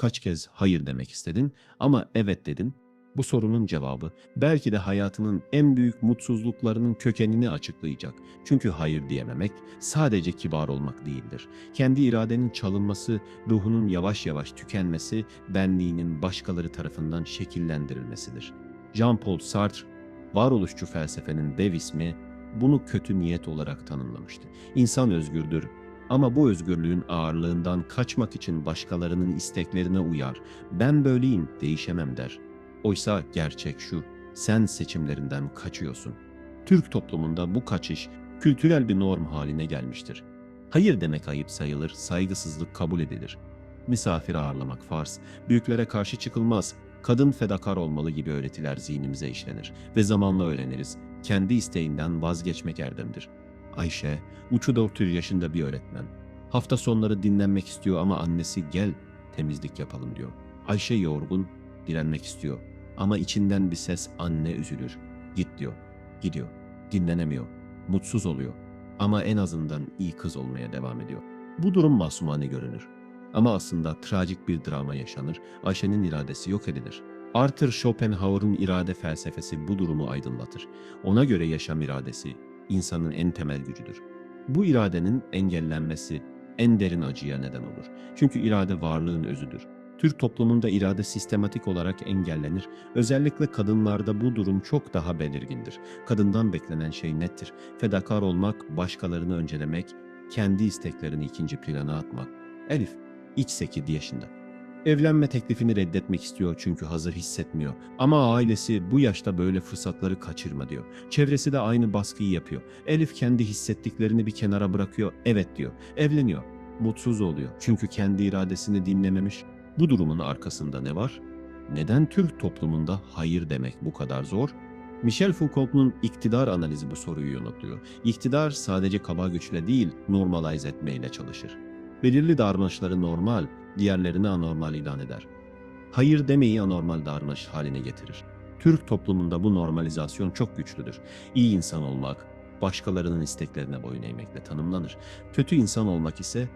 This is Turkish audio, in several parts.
Kaç kez hayır demek istedin ama evet dedin? Bu sorunun cevabı belki de hayatının en büyük mutsuzluklarının kökenini açıklayacak. Çünkü hayır diyememek sadece kibar olmak değildir. Kendi iradenin çalınması, ruhunun yavaş yavaş tükenmesi, benliğinin başkaları tarafından şekillendirilmesidir. Jean-Paul Sartre, varoluşçu felsefenin dev ismi bunu kötü niyet olarak tanımlamıştı. İnsan özgürdür ama bu özgürlüğün ağırlığından kaçmak için başkalarının isteklerine uyar. Ben böyleyim, değişemem der. Oysa gerçek şu, sen seçimlerinden kaçıyorsun. Türk toplumunda bu kaçış kültürel bir norm haline gelmiştir. Hayır demek ayıp sayılır, saygısızlık kabul edilir. Misafir ağırlamak farz, büyüklere karşı çıkılmaz, kadın fedakar olmalı gibi öğretiler zihnimize işlenir ve zamanla öğreniriz. Kendi isteğinden vazgeçmek erdemdir. Ayşe, uçu 400 yaşında bir öğretmen. Hafta sonları dinlenmek istiyor ama annesi gel temizlik yapalım diyor. Ayşe yorgun, direnmek istiyor. Ama içinden bir ses anne üzülür. Git diyor. Gidiyor. Dinlenemiyor. Mutsuz oluyor. Ama en azından iyi kız olmaya devam ediyor. Bu durum masumane görünür. Ama aslında trajik bir drama yaşanır. Ayşe'nin iradesi yok edilir. Arthur Schopenhauer'un irade felsefesi bu durumu aydınlatır. Ona göre yaşam iradesi insanın en temel gücüdür. Bu iradenin engellenmesi en derin acıya neden olur. Çünkü irade varlığın özüdür. Türk toplumunda irade sistematik olarak engellenir. Özellikle kadınlarda bu durum çok daha belirgindir. Kadından beklenen şey nettir. Fedakar olmak, başkalarını öncelemek, kendi isteklerini ikinci plana atmak. Elif, iç 8 yaşında. Evlenme teklifini reddetmek istiyor çünkü hazır hissetmiyor. Ama ailesi bu yaşta böyle fırsatları kaçırma diyor. Çevresi de aynı baskıyı yapıyor. Elif kendi hissettiklerini bir kenara bırakıyor, evet diyor. Evleniyor. Mutsuz oluyor çünkü kendi iradesini dinlememiş. Bu durumun arkasında ne var? Neden Türk toplumunda hayır demek bu kadar zor? Michel Foucault'un iktidar analizi bu soruyu yanıtlıyor. İktidar sadece kaba güçle değil, normalize etmeyle çalışır. Belirli davranışları normal, diğerlerini anormal ilan eder. Hayır demeyi anormal davranış haline getirir. Türk toplumunda bu normalizasyon çok güçlüdür. İyi insan olmak, başkalarının isteklerine boyun eğmekle tanımlanır. Kötü insan olmak ise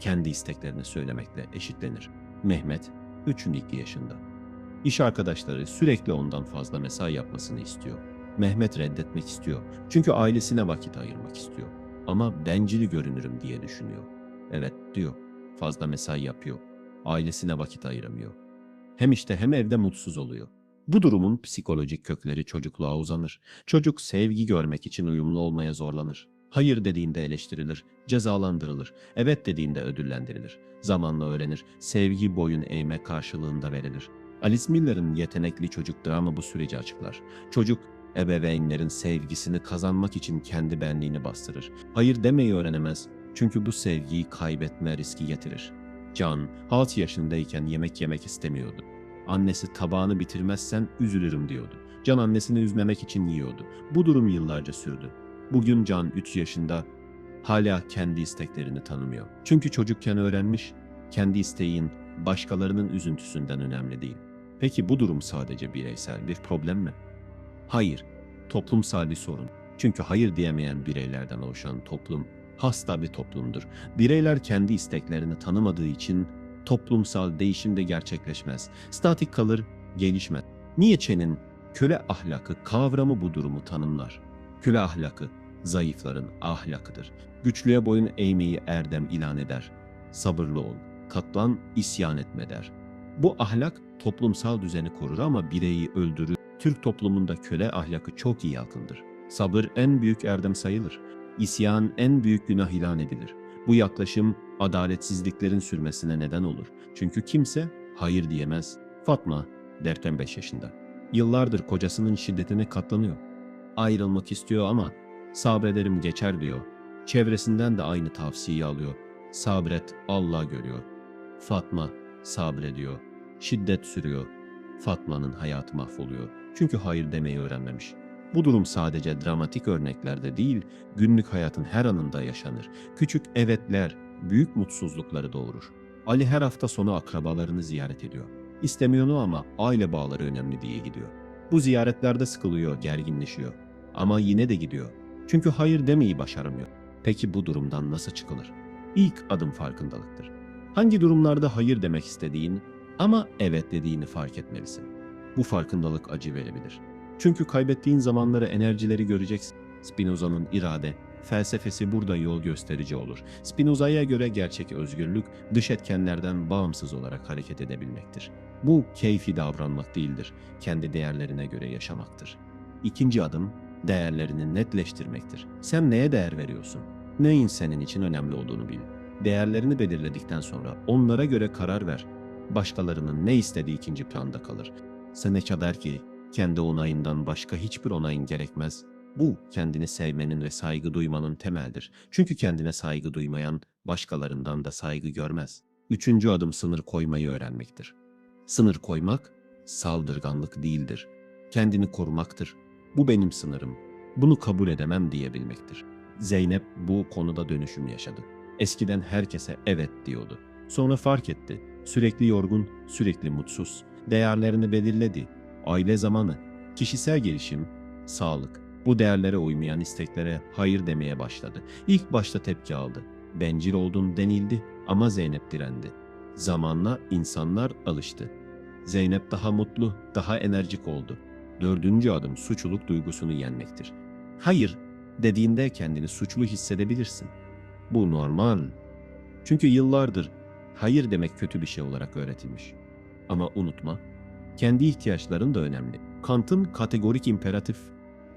kendi isteklerini söylemekle eşitlenir. Mehmet 3-2 yaşında. İş arkadaşları sürekli ondan fazla mesai yapmasını istiyor. Mehmet reddetmek istiyor. Çünkü ailesine vakit ayırmak istiyor. Ama bencili görünürüm diye düşünüyor. Evet diyor. Fazla mesai yapıyor. Ailesine vakit ayıramıyor. Hem işte hem evde mutsuz oluyor. Bu durumun psikolojik kökleri çocukluğa uzanır. Çocuk sevgi görmek için uyumlu olmaya zorlanır. Hayır dediğinde eleştirilir, cezalandırılır. Evet dediğinde ödüllendirilir. Zamanla öğrenir. Sevgi boyun eğme karşılığında verilir. Alice Miller'ın yetenekli çocuk dramı bu süreci açıklar. Çocuk ebeveynlerin sevgisini kazanmak için kendi benliğini bastırır. Hayır demeyi öğrenemez. Çünkü bu sevgiyi kaybetme riski getirir. Can 6 yaşındayken yemek yemek istemiyordu. Annesi tabağını bitirmezsen üzülürüm diyordu. Can annesini üzmemek için yiyordu. Bu durum yıllarca sürdü. Bugün Can 3 yaşında hala kendi isteklerini tanımıyor. Çünkü çocukken öğrenmiş, kendi isteğin başkalarının üzüntüsünden önemli değil. Peki bu durum sadece bireysel bir problem mi? Hayır, toplumsal bir sorun. Çünkü hayır diyemeyen bireylerden oluşan toplum hasta bir toplumdur. Bireyler kendi isteklerini tanımadığı için toplumsal değişim de gerçekleşmez. Statik kalır, gelişmez. Nietzsche'nin köle ahlakı kavramı bu durumu tanımlar. Köle ahlakı zayıfların ahlakıdır. Güçlüye boyun eğmeyi erdem ilan eder. Sabırlı ol, katlan, isyan etme der. Bu ahlak toplumsal düzeni korur ama bireyi öldürür. Türk toplumunda köle ahlakı çok iyi yakındır. Sabır en büyük erdem sayılır. İsyan en büyük günah ilan edilir. Bu yaklaşım adaletsizliklerin sürmesine neden olur. Çünkü kimse hayır diyemez. Fatma, derken 5 yaşında. Yıllardır kocasının şiddetine katlanıyor. Ayrılmak istiyor ama sabrederim geçer diyor. Çevresinden de aynı tavsiyeyi alıyor. Sabret Allah görüyor. Fatma sabrediyor. Şiddet sürüyor. Fatma'nın hayatı mahvoluyor. Çünkü hayır demeyi öğrenmemiş. Bu durum sadece dramatik örneklerde değil, günlük hayatın her anında yaşanır. Küçük evetler büyük mutsuzlukları doğurur. Ali her hafta sonu akrabalarını ziyaret ediyor. İstemiyor ama aile bağları önemli diye gidiyor. Bu ziyaretlerde sıkılıyor, gerginleşiyor. Ama yine de gidiyor. Çünkü hayır demeyi başaramıyor. Peki bu durumdan nasıl çıkılır? İlk adım farkındalıktır. Hangi durumlarda hayır demek istediğin, Ama evet dediğini fark etmelisin. Bu farkındalık acı verebilir. Çünkü kaybettiğin zamanları, enerjileri göreceksin. Spinoza'nın irade, felsefesi burada yol gösterici olur. Spinoza'ya göre gerçek özgürlük dış etkenlerden bağımsız olarak hareket edebilmektir. Bu keyfi davranmak değildir, kendi değerlerine göre yaşamaktır. İkinci adım değerlerini netleştirmektir. Sen neye değer veriyorsun? Neyin senin için önemli olduğunu bil. Değerlerini belirledikten sonra onlara göre karar ver. Başkalarının ne istediği ikinci planda kalır. Seneca der ki, kendi onayından başka hiçbir onayın gerekmez. Bu kendini sevmenin ve saygı duymanın temeldir. Çünkü kendine saygı duymayan başkalarından da saygı görmez. Üçüncü adım sınır koymayı öğrenmektir. Sınır koymak saldırganlık değildir. Kendini korumaktır. Bu benim sınırım. Bunu kabul edemem diyebilmektir. Zeynep bu konuda dönüşüm yaşadı. Eskiden herkese evet diyordu. Sonra fark etti. Sürekli yorgun, sürekli mutsuz. Değerlerini belirledi. Aile zamanı, kişisel gelişim, sağlık. Bu değerlere uymayan isteklere hayır demeye başladı. İlk başta tepki aldı. Bencil oldun denildi ama Zeynep direndi. Zamanla insanlar alıştı. Zeynep daha mutlu, daha enerjik oldu. Dördüncü adım suçluluk duygusunu yenmektir. Hayır dediğinde kendini suçlu hissedebilirsin. Bu normal. Çünkü yıllardır hayır demek kötü bir şey olarak öğretilmiş. Ama unutma, kendi ihtiyaçların da önemli. Kant'ın kategorik imperatif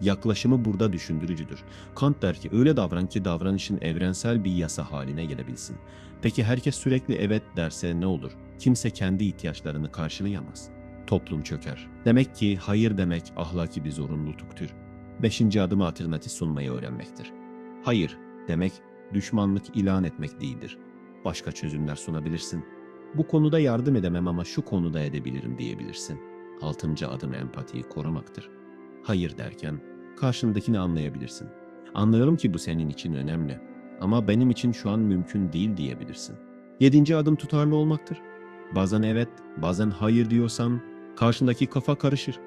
yaklaşımı burada düşündürücüdür. Kant der ki öyle davran ki davranışın evrensel bir yasa haline gelebilsin. Peki herkes sürekli evet derse ne olur? Kimse kendi ihtiyaçlarını karşılayamaz. Toplum çöker. Demek ki hayır demek ahlaki bir zorunluluktur. Beşinci adım alternatif sunmayı öğrenmektir. Hayır demek düşmanlık ilan etmek değildir. Başka çözümler sunabilirsin. Bu konuda yardım edemem ama şu konuda edebilirim diyebilirsin. Altıncı adım empatiyi korumaktır. Hayır derken karşındakini anlayabilirsin. Anlıyorum ki bu senin için önemli ama benim için şu an mümkün değil diyebilirsin. Yedinci adım tutarlı olmaktır. Bazen evet, bazen hayır diyorsan karşındaki kafa karışır.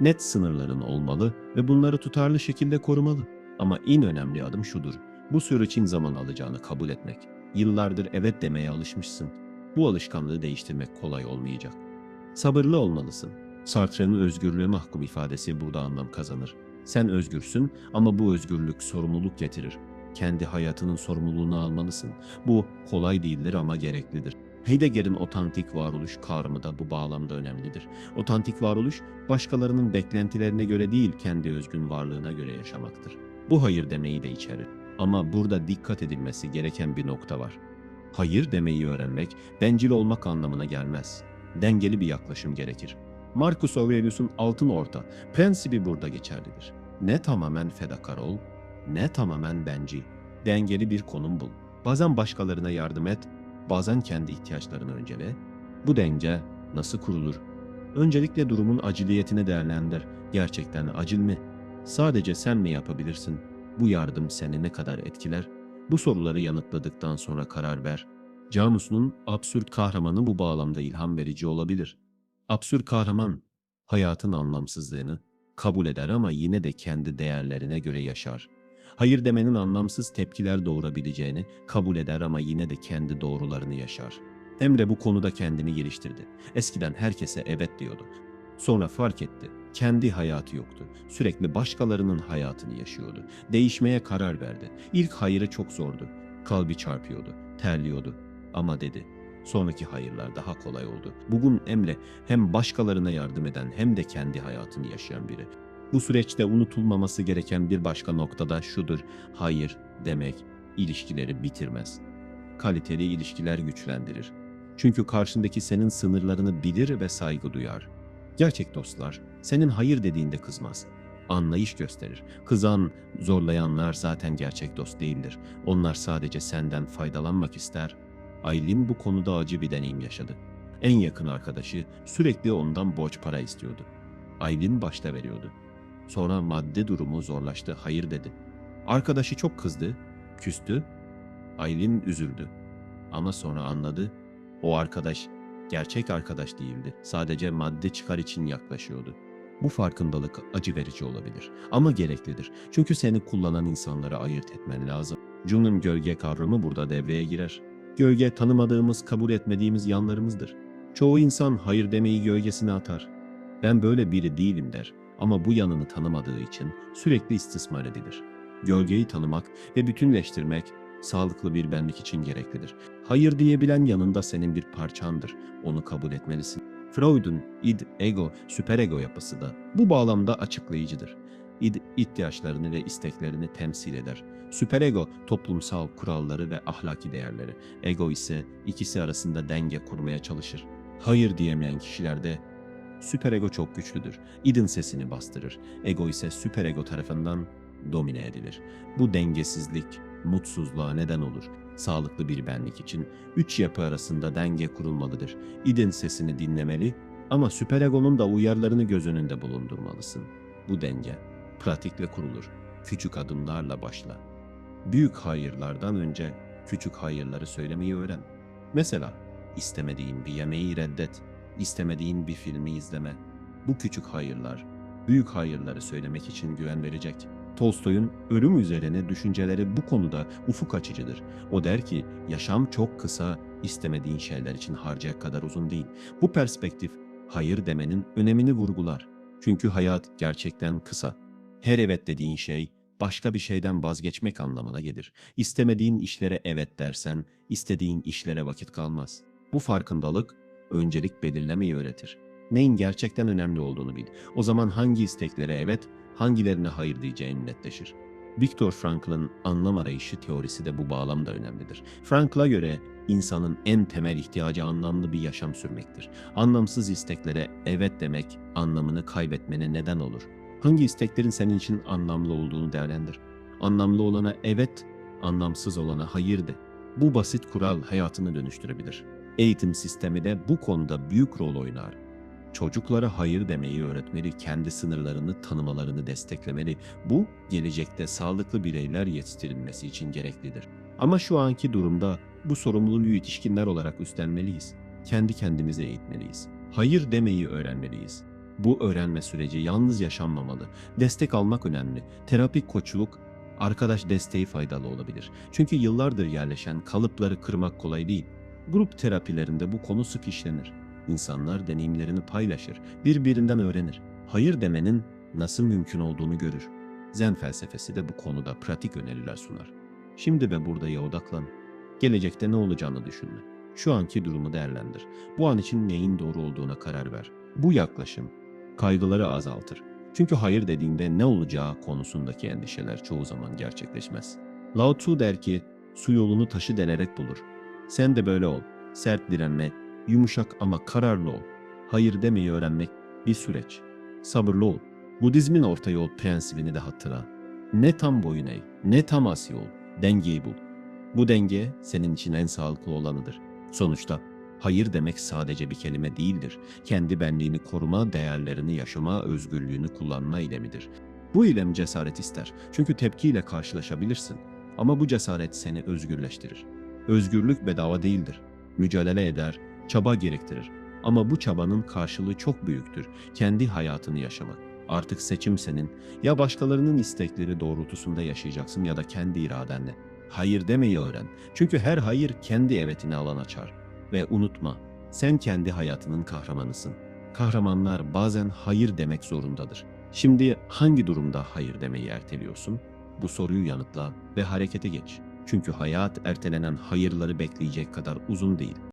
Net sınırların olmalı ve bunları tutarlı şekilde korumalı. Ama en önemli adım şudur. Bu sürecin zaman alacağını kabul etmek. Yıllardır evet demeye alışmışsın. Bu alışkanlığı değiştirmek kolay olmayacak. Sabırlı olmalısın. Sartre'nin özgürlüğe mahkum ifadesi burada anlam kazanır. Sen özgürsün ama bu özgürlük sorumluluk getirir. Kendi hayatının sorumluluğunu almalısın. Bu kolay değildir ama gereklidir. Heidegger'in otantik varoluş kavramı da bu bağlamda önemlidir. Otantik varoluş, başkalarının beklentilerine göre değil, kendi özgün varlığına göre yaşamaktır. Bu hayır demeyi de içerir. Ama burada dikkat edilmesi gereken bir nokta var. Hayır demeyi öğrenmek, bencil olmak anlamına gelmez. Dengeli bir yaklaşım gerekir. Marcus Aurelius'un altın orta prensibi burada geçerlidir. Ne tamamen fedakar ol, ne tamamen bencil. Dengeli bir konum bul. Bazen başkalarına yardım et, bazen kendi ihtiyaçlarını öncele. Bu denge nasıl kurulur? Öncelikle durumun aciliyetini değerlendir. Gerçekten acil mi? Sadece sen mi yapabilirsin? Bu yardım seni ne kadar etkiler? Bu soruları yanıtladıktan sonra karar ver. Camus'un absürt kahramanı bu bağlamda ilham verici olabilir. Absürt kahraman hayatın anlamsızlığını kabul eder ama yine de kendi değerlerine göre yaşar. Hayır demenin anlamsız tepkiler doğurabileceğini kabul eder ama yine de kendi doğrularını yaşar. Emre bu konuda kendini geliştirdi. Eskiden herkese evet diyordu. Sonra fark etti. Kendi hayatı yoktu. Sürekli başkalarının hayatını yaşıyordu. Değişmeye karar verdi. İlk hayırı çok zordu. Kalbi çarpıyordu, terliyordu. Ama dedi, sonraki hayırlar daha kolay oldu. Bugün Emre hem başkalarına yardım eden hem de kendi hayatını yaşayan biri. Bu süreçte unutulmaması gereken bir başka noktada şudur. Hayır demek ilişkileri bitirmez. Kaliteli ilişkiler güçlendirir. Çünkü karşındaki senin sınırlarını bilir ve saygı duyar. Gerçek dostlar senin hayır dediğinde kızmaz. Anlayış gösterir. Kızan, zorlayanlar zaten gerçek dost değildir. Onlar sadece senden faydalanmak ister. Aylin bu konuda acı bir deneyim yaşadı. En yakın arkadaşı sürekli ondan borç para istiyordu. Aylin başta veriyordu. Sonra maddi durumu zorlaştı, hayır dedi. Arkadaşı çok kızdı, küstü. Aylin üzüldü. Ama sonra anladı, o arkadaş gerçek arkadaş değildi. Sadece maddi çıkar için yaklaşıyordu. Bu farkındalık acı verici olabilir ama gereklidir. Çünkü seni kullanan insanları ayırt etmen lazım. Jun'un gölge kavramı burada devreye girer. Gölge tanımadığımız, kabul etmediğimiz yanlarımızdır. Çoğu insan hayır demeyi gölgesine atar. Ben böyle biri değilim der ama bu yanını tanımadığı için sürekli istismar edilir. Gölgeyi tanımak ve bütünleştirmek sağlıklı bir benlik için gereklidir. Hayır diyebilen yanında senin bir parçandır. Onu kabul etmelisin. Freud'un id, ego, süperego yapısı da bu bağlamda açıklayıcıdır. İd, ihtiyaçlarını ve isteklerini temsil eder. Süperego, toplumsal kuralları ve ahlaki değerleri. Ego ise ikisi arasında denge kurmaya çalışır. Hayır diyemeyen kişilerde süperego çok güçlüdür. İd'in sesini bastırır. Ego ise süperego tarafından domine edilir. Bu dengesizlik mutsuzluğa neden olur. Sağlıklı bir benlik için üç yapı arasında denge kurulmalıdır. İd'in sesini dinlemeli ama süperegonun da uyarılarını göz önünde bulundurmalısın. Bu denge pratikle kurulur. Küçük adımlarla başla. Büyük hayırlardan önce küçük hayırları söylemeyi öğren. Mesela istemediğin bir yemeği reddet, istemediğin bir filmi izleme. Bu küçük hayırlar, büyük hayırları söylemek için güven verecek. Tolstoy'un ölüm üzerine düşünceleri bu konuda ufuk açıcıdır. O der ki, yaşam çok kısa, istemediğin şeyler için harcayacak kadar uzun değil. Bu perspektif, hayır demenin önemini vurgular. Çünkü hayat gerçekten kısa. Her evet dediğin şey, başka bir şeyden vazgeçmek anlamına gelir. İstemediğin işlere evet dersen, istediğin işlere vakit kalmaz. Bu farkındalık, öncelik belirlemeyi öğretir. Neyin gerçekten önemli olduğunu bil. O zaman hangi isteklere evet, hangilerine hayır diyeceğin netleşir. Viktor Frankl'ın anlam arayışı teorisi de bu bağlamda önemlidir. Frankl'a göre insanın en temel ihtiyacı anlamlı bir yaşam sürmektir. Anlamsız isteklere evet demek anlamını kaybetmene neden olur. Hangi isteklerin senin için anlamlı olduğunu değerlendir. Anlamlı olana evet, anlamsız olana hayır de. Bu basit kural hayatını dönüştürebilir. Eğitim sistemi de bu konuda büyük rol oynar. Çocuklara hayır demeyi öğretmeli, kendi sınırlarını tanımalarını desteklemeli. Bu gelecekte sağlıklı bireyler yetiştirilmesi için gereklidir. Ama şu anki durumda bu sorumluluğu yetişkinler olarak üstlenmeliyiz. Kendi kendimize eğitmeliyiz. Hayır demeyi öğrenmeliyiz. Bu öğrenme süreci yalnız yaşanmamalı. Destek almak önemli. Terapik koçluk, arkadaş desteği faydalı olabilir. Çünkü yıllardır yerleşen kalıpları kırmak kolay değil. Grup terapilerinde bu konu sık işlenir. İnsanlar deneyimlerini paylaşır, birbirinden öğrenir. Hayır demenin nasıl mümkün olduğunu görür. Zen felsefesi de bu konuda pratik öneriler sunar. Şimdi ve buradaya odaklan. Gelecekte ne olacağını düşünme. Şu anki durumu değerlendir. Bu an için neyin doğru olduğuna karar ver. Bu yaklaşım kaygıları azaltır. Çünkü hayır dediğinde ne olacağı konusundaki endişeler çoğu zaman gerçekleşmez. Lao Tzu der ki, su yolunu taşı denerek bulur. Sen de böyle ol. Sert direnme, yumuşak ama kararlı ol. Hayır demeyi öğrenmek bir süreç. Sabırlı ol. Budizmin orta yol prensibini de hatırla. Ne tam boyun eğ, ne tam asi ol. Dengeyi bul. Bu denge senin için en sağlıklı olanıdır. Sonuçta hayır demek sadece bir kelime değildir. Kendi benliğini koruma, değerlerini yaşama, özgürlüğünü kullanma eylemidir. Bu eylem cesaret ister. Çünkü tepkiyle karşılaşabilirsin. Ama bu cesaret seni özgürleştirir. Özgürlük bedava değildir. Mücadele eder, çaba gerektirir. Ama bu çabanın karşılığı çok büyüktür. Kendi hayatını yaşamak. Artık seçim senin. Ya başkalarının istekleri doğrultusunda yaşayacaksın ya da kendi iradenle. Hayır demeyi öğren. Çünkü her hayır kendi evetine alan açar. Ve unutma, sen kendi hayatının kahramanısın. Kahramanlar bazen hayır demek zorundadır. Şimdi hangi durumda hayır demeyi erteliyorsun? Bu soruyu yanıtla ve harekete geç. Çünkü hayat ertelenen hayırları bekleyecek kadar uzun değil.